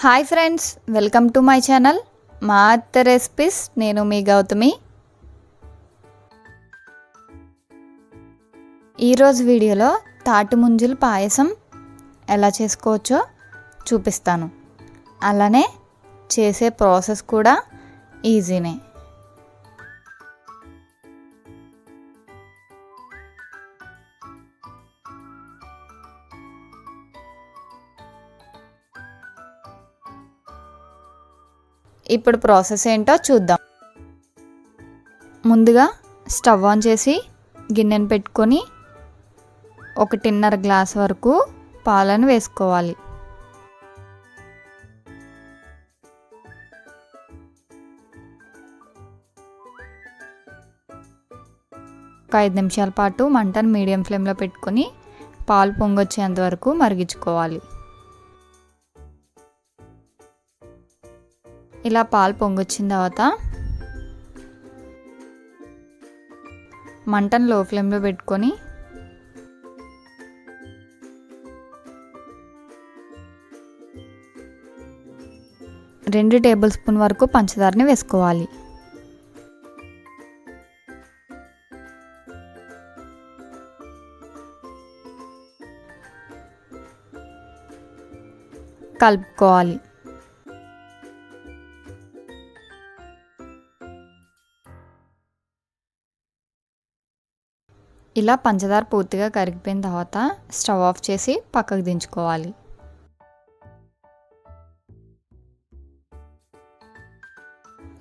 Hi friends welcome to my channel. మా అత్త recipes నేను మీ గౌతమి. ఈరోజు వీడియోలో తాటి ముంజుల పాయసం ఎలా చేసుకోవచ్చో చూపిస్తాను. అలానే చేసే ప్రాసెస్ కూడా ఈజీనే. ఇప్పుడు ప్రాసెస్ ఏంటో చూద్దాం. ముందుగా స్టవ్ ఆన్ చేసి గిన్నెను పెట్టుకొని ఒకటిన్నర గ్లాస్ వరకు పాలను వేసుకోవాలి. ఒక ఐదు నిమిషాల పాటు మంటను మీడియం ఫ్లేమ్లో పెట్టుకొని పాలు పొంగొచ్చేంత వరకు మరిగించుకోవాలి. ఇలా పాలు పొంగొచ్చిన తర్వాత మంటను లో ఫ్లేమ్లో పెట్టుకొని రెండు టేబుల్ స్పూన్ వరకు పంచదారని వేసుకోవాలి. కలుపుకోవాలి. ఇలా పంచదార పూర్తిగా కరిగిపోయిన తర్వాత స్టవ్ ఆఫ్ చేసి పక్కకు దించుకోవాలి.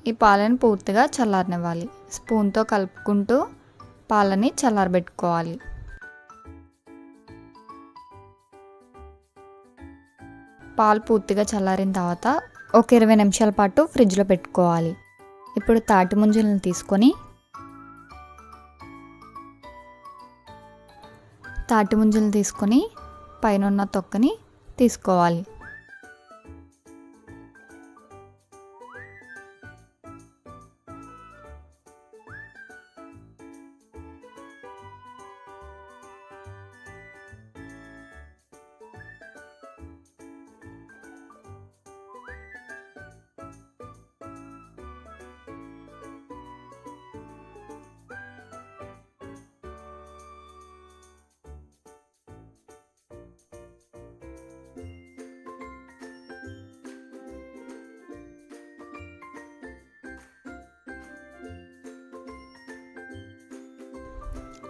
ఈ పాలను పూర్తిగా చల్లారనివ్వాలి. స్పూన్తో కలుపుకుంటూ పాలని చల్లారబెట్టుకోవాలి. పాలు పూర్తిగా చల్లారిన తర్వాత ఒక ఇరవై నిమిషాల పాటు ఫ్రిడ్జ్లో పెట్టుకోవాలి. ఇప్పుడు తాటి ముంజలను తీసుకొని తాటి ముంజలు తీసుకొని పైన ఉన్న తొక్కని తీసుకోవాలి.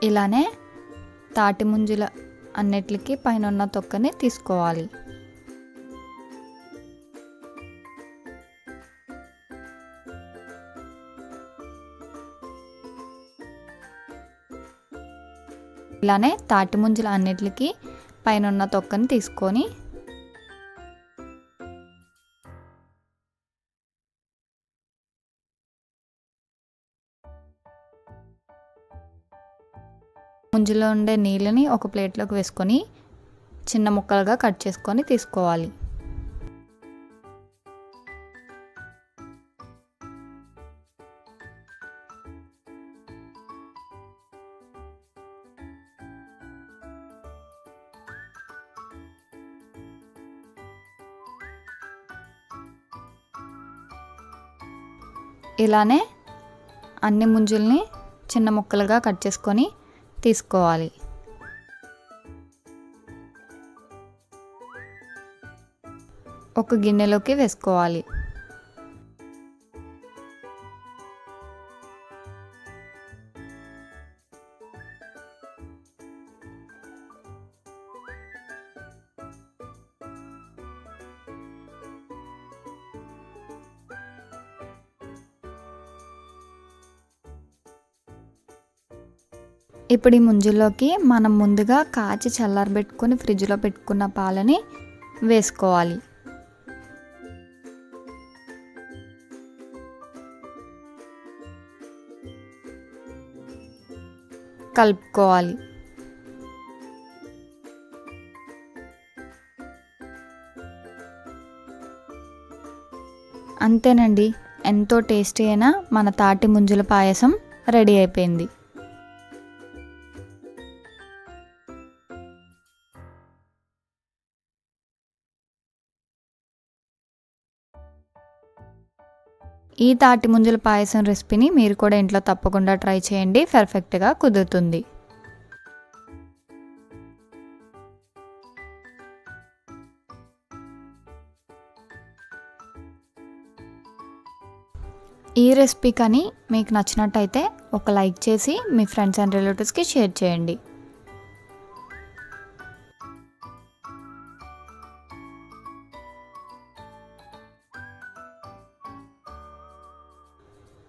ఇలానే తాటి ముంజుల అన్నిటికి పైన ఉన్న తొక్కని తీసుకోవాలి. ఇలానే తాటి ముంజుల అన్నిటికి పైన ఉన్న తొక్కని తీసుకొని ముంజులో ఉండే నీళ్ళని ఒక ప్లేట్లోకి వేసుకొని చిన్న ముక్కలుగా కట్ చేసుకొని తీసుకోవాలి. ఇలానే అన్ని ముంజుల్ని చిన్న ముక్కలుగా కట్ చేసుకొని తీసుకోవాలి. ఒక గిన్నెలోకి వేసుకోవాలి. ఇప్పుడు ఈ ముంజుల్లోకి మనం ముందుగా కాచి చల్లారబెట్టుకొని ఫ్రిడ్జ్లో పెట్టుకున్న పాలని వేసుకోవాలి. కలుపుకోవాలి. అంతేనండి ఎంతో టేస్టీ అయిన మన తాటి ముంజుల పాయసం రెడీ అయిపోయింది. ఈ తాటి ముంజల పాయసం రెసిపీని మీరు కూడా ఇంట్లో తప్పకుండా ట్రై చేయండి. పర్ఫెక్ట్గా కుదురుతుంది. ఈ రెసిపీ కానీ మీకు నచ్చినట్టయితే ఒక లైక్ చేసి మీ ఫ్రెండ్స్ అండ్ రిలేటివ్స్కి షేర్ చేయండి.